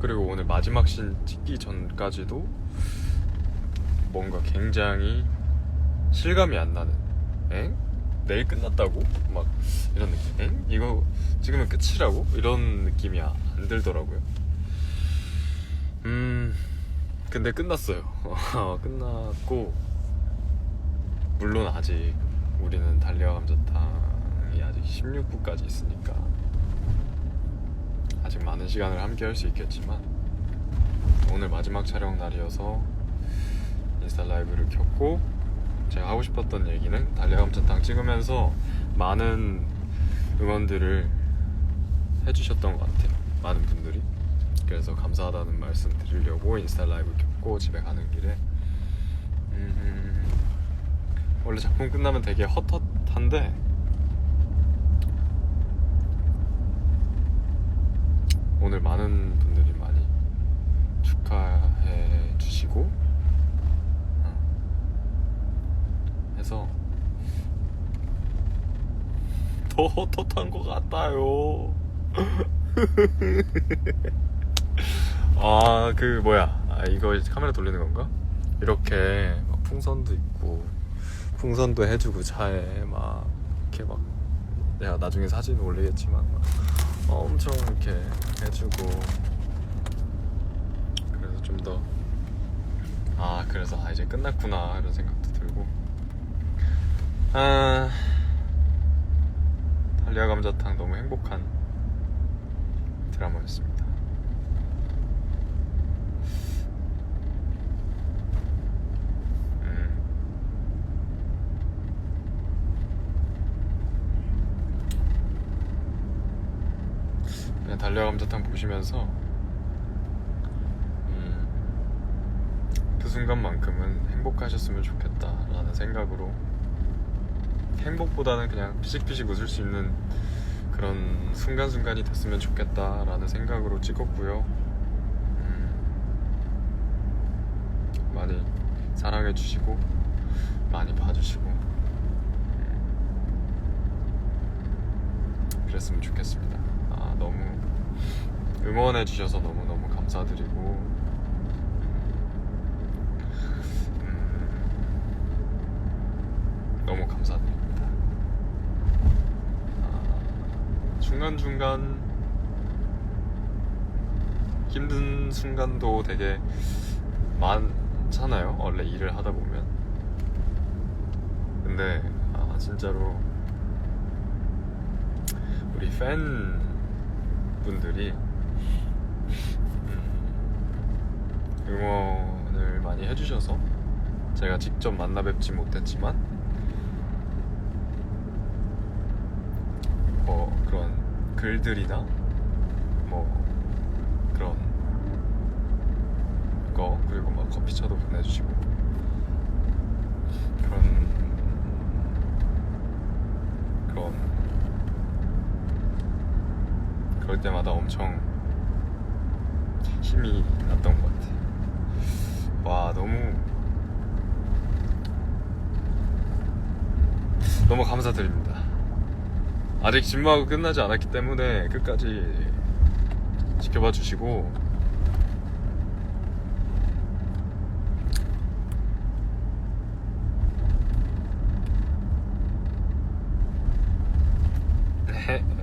그리고 오늘 마지막 신 찍기 전까지도 뭔가 굉장히 실감이 안 나는 엥? 내일 끝났다고? 막 이런 느낌 엥? 이거 찍으면 끝이라고? 이런 느낌이 아- 안 들더라고요 음 근데 끝났어요 끝났고 물론 아직 우리는 달리와 감자탕이 아직 16부까지 있으니까 아직 많은 시간을 함께 할 수 있겠지만 오늘 마지막 촬영 날이어서 인스타 라이브를 켰고 제가 하고 싶었던 얘기는 달리와 감자탕 찍으면서 많은 응원들을 해주셨던 것 같아요. 많은 분들이. 그래서 감사하다는 말씀 드리려고 인스타 라이브 켰고 집에 가는 길에. 음, 원래 작품 끝나면 되게 헛헛한데 오늘 많은 분들이 많이 축하해 주시고 어, 해서 더 헛헛한 것 같아요. 아 그 뭐야 아, 이거 카메라 돌리는 건가? 이렇게 막 풍선도 있고 풍선도 해주고 차에 막 이렇게 막 내가 나중에 사진 올리겠지만 막 엄청 이렇게 해주고. 그래서 좀 더. 아 그래서 아 이제 끝났구나 이런 생각도 들고. 아 달리아 감자탕 너무 행복한 드라마였습니다. 음. 그냥 달려 감자탕 보시면서 음, 그 순간만큼은 행복하셨으면 좋겠다라는 생각으로 행복보다는 그냥 피식피식 웃을 수 있는 그런 순간순간이 됐으면 좋겠다라는 생각으로 찍었고요. 음, 많이 사랑해 주시고 많이 봐주시고 음, 그랬으면 좋겠습니다. 아, 너무 응원해 주셔서 너무 너무 감사드리고 음, 너무 감사드립니다. 아, 중간 중간 힘든 순간도 되게 많잖아요. 원래 일을 하다 보면. 근데 아, 진짜로 우리 팬 분들이 음, 응원을 많이 해주셔서 제가 직접 만나 뵙지 못했지만 뭐 그런 글들이나 뭐 그런 거 그리고 막 커피차도 보내주시고 그런 그런 그럴 때마다 엄청 힘이 났던 것 같아. 와 너무 너무 감사드립니다. 아직 진마가 끝나지 않았기 때문에 끝까지 지켜봐 주시고 네.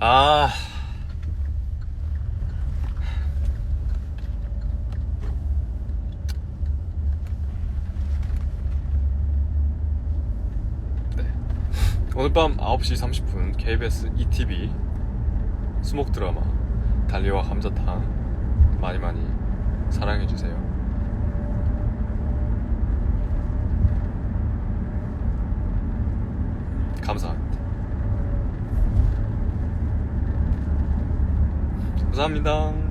아. 네. 오늘 밤 9시 30분 KBS ETV 수목 드라마 달리와 감자탕 많이 많이 사랑해 주세요. 감사합니다. 감사합니다.